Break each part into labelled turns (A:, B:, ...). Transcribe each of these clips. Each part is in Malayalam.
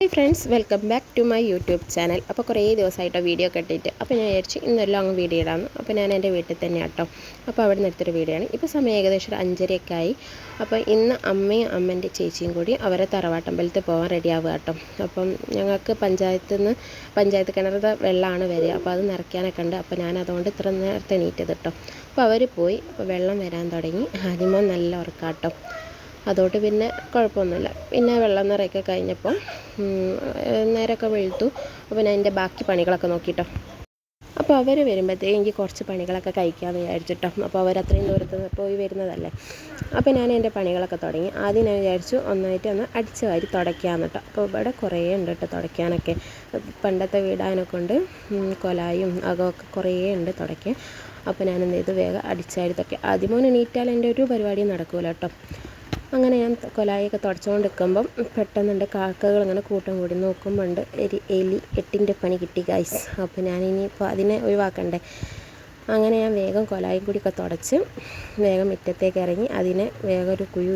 A: Hi friends welcome back to my YouTube channel അപ്പോൾ കുറേ ദിവസമായിട്ട് വീഡിയോ കെട്ടിയിട്ട് അപ്പോൾ ഞാൻ വിചാരിച്ചു ഇന്നെല്ലാം അങ്ങ് വീഡിയോ ഇടാമെന്ന് അപ്പോൾ ഞാൻ എന്റെ വീട്ടിൽ തന്നെ കേട്ടോ അപ്പോൾ അവിടെ നിന്ന് എടുത്തൊരു വീഡിയോ ആണ്. ഇപ്പോൾ സമയം ഏകദേശം ഒരു അഞ്ചരയൊക്കെ ആയി. അപ്പോൾ ഇന്ന് അമ്മയും അമ്മേന്റെ ചേച്ചിയും കൂടി അവരെ തറവാട്ടമ്പലത്തിൽ പോകാൻ റെഡിയാവുക കേട്ടോ അപ്പം ഞങ്ങൾക്ക് പഞ്ചായത്തിൽ നിന്ന് പഞ്ചായത്ത് കിണറുടെ വെള്ളമാണ് വരിക. അപ്പോൾ അത് നിറയ്ക്കാനൊക്കെ ഉണ്ട്. അപ്പോൾ ഞാൻ അതുകൊണ്ട് ഇത്ര നേരത്തെ എണീറ്റത് കേട്ടോ അപ്പോൾ അവർ പോയി. അപ്പോൾ വെള്ളം വരാൻ തുടങ്ങി. ആദ്യമോ നല്ല ഉറക്കാട്ടോ. അതുകൊണ്ട് പിന്നെ കുഴപ്പമൊന്നുമില്ല. പിന്നെ വെള്ളം നിറയൊക്കെ കഴിഞ്ഞപ്പോൾ നേരമൊക്കെ വെളുത്തു. അപ്പോൾ ഞാൻ എന്റെ ബാക്കി പണികളൊക്കെ നോക്കിട്ടോ. അപ്പോൾ അവർ വരുമ്പോഴത്തേക്ക് എനിക്ക് കുറച്ച് പണികളൊക്കെ കഴിക്കാമെന്ന് വിചാരിച്ചിട്ടോ. അപ്പോൾ അവർ അത്രയും ദൂരത്ത് പോയി വരുന്നതല്ലേ. അപ്പോൾ ഞാൻ എന്റെ പണികളൊക്കെ തുടങ്ങി. ആദ്യം ഞാൻ വിചാരിച്ചു ഒന്നായിട്ട് ഒന്ന് അടിച്ച് വാരി തുടയ്ക്കാമെന്ന് കേട്ടോ അപ്പോൾ ഇവിടെ കുറേ ഉണ്ട് കേട്ടോ തുടയ്ക്കാനൊക്കെ. പണ്ടത്തെ വീടാനൊക്കെ ഉണ്ട്. കൊലായും അകമൊക്കെ കുറേ ഉണ്ട് തുടയ്ക്കാൻ. അപ്പോൾ ഞാൻ എന്ത് ചെയ്തു? വേഗം അടിച്ചാരി ആദ്യം ഒന്ന് എണീറ്റാൽ എന്റെ ഒരു പരിപാടിയും നടക്കില്ല കേട്ടോ അങ്ങനെ ഞാൻ കൊലായൊക്കെ തുടച്ചുകൊണ്ട് നിൽക്കുമ്പം പെട്ടെന്നുണ്ട് കാക്കകൾ ഇങ്ങനെ കൂട്ടം കൂടി നോക്കുമ്പോണ്ട് ഒരു എലി എട്ടിന്റെ പണി കിട്ടി ഗൈസ് അപ്പോൾ ഞാൻ ഞാനിനിയിപ്പോൾ അതിനെ ഒഴിവാക്കണ്ടേ. അങ്ങനെ ഞാൻ വേഗം കൊലായും കൂടിയൊക്കെ തുടച്ച് വേഗം മുറ്റത്തേക്ക് ഇറങ്ങി അതിനെ വേഗം ഒരു കുഴി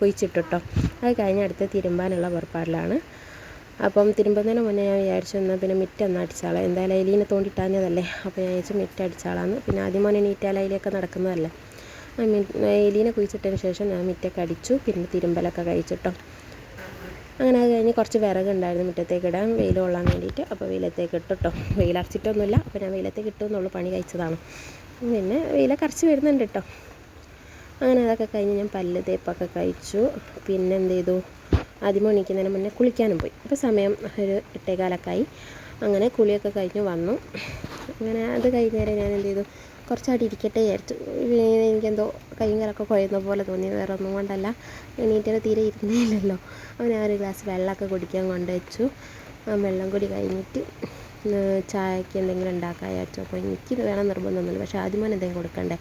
A: കുഴിച്ചിട്ടിട്ടോ. അത് കഴിഞ്ഞ് അടുത്ത് തിരുമ്പാനുള്ള പുറപ്പാടിലാണ്. അപ്പം തിരുമ്പുന്നതിന് മുന്നേ ഞാൻ വിചാരിച്ചു എന്നാൽ പിന്നെ മിറ്റ് ഒന്ന് അടിച്ചാളാം. എന്തായാലും എലീനെ തോണ്ടിട്ടാഞ്ഞതല്ലേ? അപ്പോൾ ഞാൻ വിചാരിച്ചു മിറ്റ് അടിച്ചാളാന്ന്. പിന്നെ ആദ്യം മോനെ നീറ്റാലയിലൊക്കെ നടക്കുന്നതല്ലേ? എലീനെ കുഴിച്ചിട്ടതിന് ശേഷം ഞാൻ മുറ്റൊക്കെ അടിച്ചു. പിന്നെ തിരുമ്പലൊക്കെ കഴിച്ചിട്ടോ. അങ്ങനെ അത് കഴിഞ്ഞ് കുറച്ച് വിറകുണ്ടായിരുന്നു മുറ്റത്തേക്ക് ഇടാൻ. വെയിൽ കൊള്ളാൻ വേണ്ടിയിട്ട് അപ്പോൾ വെയിലത്തേക്ക് ഇട്ടിട്ടോ. വെയിലറച്ചിട്ടൊന്നുമില്ല അപ്പോൾ ഞാൻ വെയിലത്തേക്ക് ഇട്ടു എന്നുള്ള പണി കഴിച്ചതാണ്. പിന്നെ വെയിലൊക്കെ അരച്ച് വരുന്നുണ്ട് കേട്ടോ. അങ്ങനെ അതൊക്കെ കഴിഞ്ഞ് ഞാൻ പല്ല് തേപ്പൊക്കെ കഴിച്ചു. പിന്നെ എന്ത് ചെയ്തു? ആദ്യം എണീക്കുന്നതിന് മുന്നേ കുളിക്കാനും പോയി. അപ്പോൾ സമയം ഒരു എട്ടേകാലൊക്കെ ആയി. അങ്ങനെ കുളിയൊക്കെ കഴിഞ്ഞ് വന്നു. അങ്ങനെ അത് കഴിഞ്ഞേരം ഞാൻ എന്ത് ചെയ്തു? കുറച്ചായിട്ട് ഇരിക്കട്ടെ വിചാരിച്ചു. എനിക്കെന്തോ കൈയും കാലൊക്കെ കുഴയുന്ന പോലെ തോന്നി. വേറെ ഒന്നും കൊണ്ടല്ല. എണീറ്റത് തീരെ ഇരുന്നില്ലല്ലോ ഞാൻ ഒരു ഗ്ലാസ് വെള്ളമൊക്കെ കുടിക്കാൻ കൊണ്ടുവച്ചു. ആ വെള്ളം കൂടി കഴിഞ്ഞിട്ട് ചായക്ക് എന്തെങ്കിലും ഉണ്ടാക്കാൻ അപ്പോൾ എനിക്ക് വേണം നിർബന്ധമൊന്നുമില്ല. പക്ഷേ ആദ്യം എന്തെങ്കിലും കൊടുക്കണ്ടേ?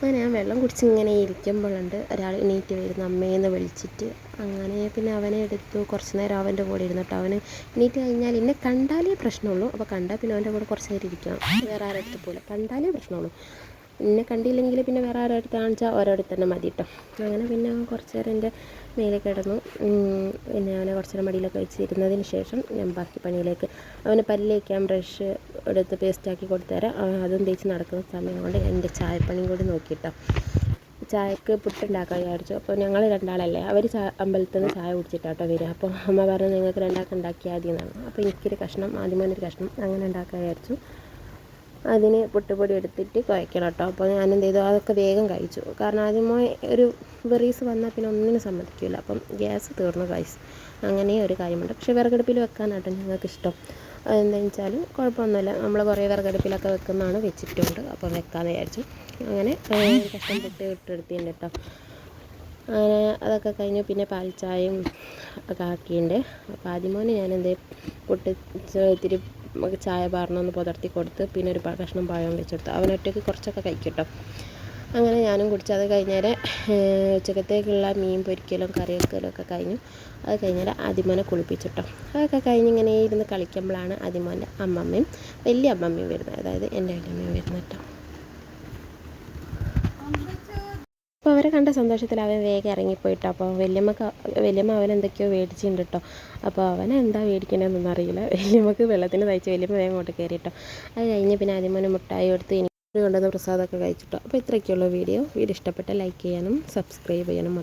A: അങ്ങനെ ഞാൻ വെള്ളം കുടിച്ച് ഇങ്ങനെ ഇരിക്കുമ്പോഴുണ്ട് ഒരാൾ എണീറ്റ് വരുന്ന. അമ്മയെന്ന് വിളിച്ചിട്ട്. അങ്ങനെ പിന്നെ അവനെ എടുത്തു. കുറച്ച് നേരം അവന്റെ കൂടെ ഇരുന്നിട്ട് അവന് എണീറ്റ് കഴിഞ്ഞാൽ എന്നെ കണ്ടാലേ പ്രശ്നമുള്ളൂ. അപ്പോൾ കണ്ടാൽ പിന്നെ അവന്റെ കൂടെ കുറച്ച് നേരം ഇരിക്കണം. വേറെ ആരെടുത്ത് പോലെ കണ്ടാലേ പ്രശ്നമുള്ളൂ. എന്നെ കണ്ടില്ലെങ്കിൽ പിന്നെ വേറെ ആരുടെ അടുത്ത് കാണിച്ചാൽ ഓരോരുത്തർ തന്നെ മതി കേട്ടോ അങ്ങനെ പിന്നെ കുറച്ച് നേരം എന്റെ മേലെ കിടന്നു. പിന്നെ അവനെ കുറച്ച് നേരം മടിയിലൊക്കെ വെച്ചിരുന്നതിന് ശേഷം ഞാൻ ബാക്കി പണിയിലേക്ക് അവന് പല്ലേക്കാൻ ബ്രഷ് എടുത്ത് പേസ്റ്റാക്കി കൊടുത്തുതരാം അതും തേച്ച് നടക്കുന്ന സമയം കൊണ്ട് എന്റെ ചായപ്പണിയും കൂടി നോക്കിയിട്ടോ ചായക്ക് പുട്ടുണ്ടാക്കാൻ വിചാരിച്ചു. അപ്പോൾ ഞങ്ങൾ രണ്ടാളല്ലേ അവർ ചാ അമ്പലത്തിൽ നിന്ന് ചായ കുടിച്ചിട്ടാട്ടോ വരിക. അപ്പോൾ അമ്മ പറഞ്ഞു നിങ്ങൾക്ക് രണ്ടാൾക്ക് ഉണ്ടാക്കിയാൽ മതി എന്നാണ് അപ്പോൾ എനിക്കൊരു കഷ്ണം ആദ്യമേ കഷ്ണം അങ്ങനെ ഉണ്ടാക്കാൻ വിചാരിച്ചു. അതിന് പുട്ടുപൊടി എടുത്തിട്ട് കുഴക്കണം കേട്ടോ. അപ്പോൾ ഞാൻ എന്ത് ചെയ്തു അതൊക്കെ വേഗം കഴിച്ചു. കാരണം ആദ്യമോ ഒരു വെറീസ് വന്നാൽ പിന്നെ ഒന്നിനും സമ്മതിക്കില്ല അപ്പം ഗ്യാസ് തീർന്നു കഴിച്ച് അങ്ങനെ ഒരു കാര്യമുണ്ട്. പക്ഷേ വിറകടുപ്പിൽ വെക്കാനാട്ടോ ഞങ്ങൾക്ക് ഇഷ്ടം അതെന്താണെന്ന് വെച്ചാൽ കുഴപ്പമൊന്നുമില്ല. നമ്മൾ കുറേ വിറകടുപ്പിലൊക്കെ വെക്കുന്നതാണ് വെച്ചിട്ടുണ്ട്. അപ്പം വെക്കാമെന്ന് വിചാരിച്ചു. അങ്ങനെ കഷ്ടം പുട്ട് ഇട്ടെടുത്തിട്ടുണ്ട് കേട്ടോ. അങ്ങനെ അതൊക്കെ കഴിഞ്ഞ്. പിന്നെ പാൽച്ചായയും ഒക്കെ ആക്കിയിട്ടുണ്ട്. അപ്പോൾ ആദ്യമോന് ഞാൻ എന്തേ പുട്ട് ഇത്തിരി ചായ പാർന്നൊന്ന് പുതർത്തി കൊടുത്ത് പിന്നെ ഒരു കഷ്ണം പഴം വെച്ചെടുത്തു. അവനൊറ്റയ്ക്ക് കുറച്ചൊക്കെ കഴിക്കട്ടോ. അങ്ങനെ ഞാനും കുടിച്ചു അത് കഴിഞ്ഞേരെ ഉച്ചക്കത്തേക്കുള്ള മീൻ പൊരിക്കലും കറി വെക്കലും ഒക്കെ കഴിഞ്ഞു. അത് കഴിഞ്ഞാൽ അതിമോനെ കുളിപ്പിച്ചിട്ടോ. അതൊക്കെ കഴിഞ്ഞ് ഇങ്ങനെ ഇരുന്ന് കളിക്കുമ്പോഴാണ് അതിമോന്റെ അമ്മമ്മയും വലിയ അമ്മമ്മയും വരുന്നത്. അതായത് എന്റെ വലിയമ്മയും വരുന്നത് കേട്ടോ. അവരെ കണ്ട സന്തോഷത്തിൽ അവൻ വേഗം ഇറങ്ങിപ്പോയിട്ടോ അപ്പോൾ വല്യമ്മക്ക് വല്യമ്മ അവൻ എന്തൊക്കെയോ മേടിച്ചിട്ടുണ്ട് കേട്ടോ. അപ്പോൾ അവൻ എന്താ മേടിക്കണമെന്നൊന്നും അറിയില്ല. വല്യമ്മക്ക് വെള്ളത്തിന് തയ്ച്ച് വല്യമ്മ വേഗം അങ്ങോട്ട് കയറിയിട്ടോ. അത് കഴിഞ്ഞ് പിന്നെ ആദ്യമോനെ മുട്ടായി കൊടുത്ത് എനിക്ക് കൊണ്ടുവന്ന പ്രസാദമൊക്കെ കഴിച്ചിട്ടോ. അപ്പോൾ ഇത്രയൊക്കെയുള്ള വീഡിയോ. വീഡിയോ ഇഷ്ടപ്പെട്ട ലൈക്ക് ചെയ്യാനും സബ്സ്ക്രൈബ് ചെയ്യാനും